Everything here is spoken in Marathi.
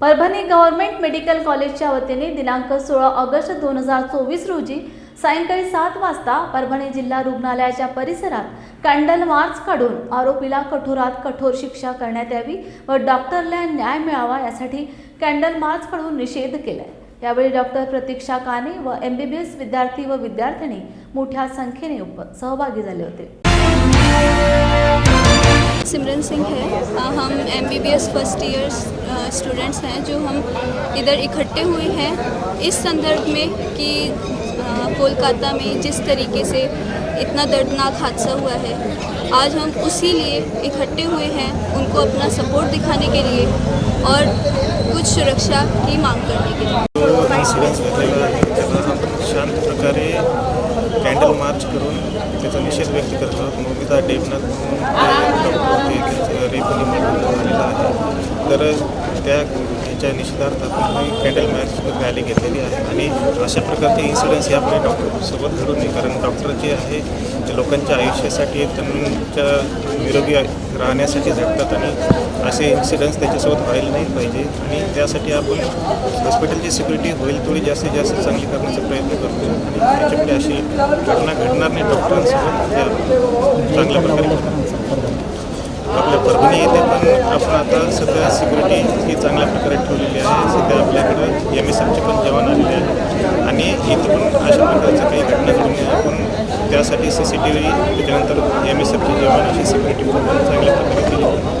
परभणी गव्हर्नमेंट मेडिकल कॉलेजच्या वतीने दिनांक सोळा ऑगस्ट दोन हजार चोवीस रोजी सायंकाळी सात वाजता परभणी जिल्हा रुग्णालयाच्या परिसरात कॅन्डल मार्च काढून आरोपीला कठोरात कठोर शिक्षा करण्यात यावी व डॉक्टरला न्याय मिळावा यासाठी कॅन्डल मार्च काढून निषेध केलाय. यावेळी डॉक्टर प्रतीक्षा काने व एस विद्यार्थी व विद्यार्थिनी मोठ्या संख्येने सहभागी झाले होते. सिमरन सिंह है। हम M B B S first year students हैं जो हम इधर इकट्ठे हुए हैं। इस संदर्भ में कि कोलकाता में जिस तरीके से इतना दर्दनाक हादसा हुआ है, आज हम उसी लिए इकट्ठे हुए हैं उनको अपना सपोर्ट दिखाने के लिए और कुछ सुरक्षा की मांग करने के लिए। कॅन्डल मार्च करून त्याचा निषेध व्यक्त करतो आहोत. नोबिता डेबनाथ रेपनी झालेला आहे. तर त्या ह्याच्या निषेधार्थ आपण ही कॅन्डल मॅच रॅली घेतलेली आहे. आणि अशा प्रकारचे इन्सिडेंट्स यापुढे डॉक्टरसोबत घडू नये. कारण डॉक्टर जे आहे ते लोकांच्या आयुष्यासाठी त्यांच्या निरोगी राहण्यासाठी झटतात आणि असे इन्सिडेंट्स त्याच्यासोबत व्हायला नाही पाहिजे. आणि त्यासाठी आपण हॉस्पिटलची सिक्युरिटी होईल थोडी जास्तीत जास्त चांगली करण्याचा प्रयत्न करतो आणि त्याच्यापुढे अशी घटना घडणार नाही डॉक्टरांसोबत चांगल्या प्रकारे आपल्या परभणी येथे पण आपण आता सध्या सिक्युरिटी ही चांगल्या प्रकारे ठेवलेली आहे सध्या आपल्याकडं एम एस एफचे पण जवान आलेले आहेत आणि इथं पण अशा प्रकारच्या काही घटना घडू नये आपण त्यासाठी सी सी टी व्ही त्याच्यानंतर एम एस एफचे जवानाची अशी सिक्युरिटी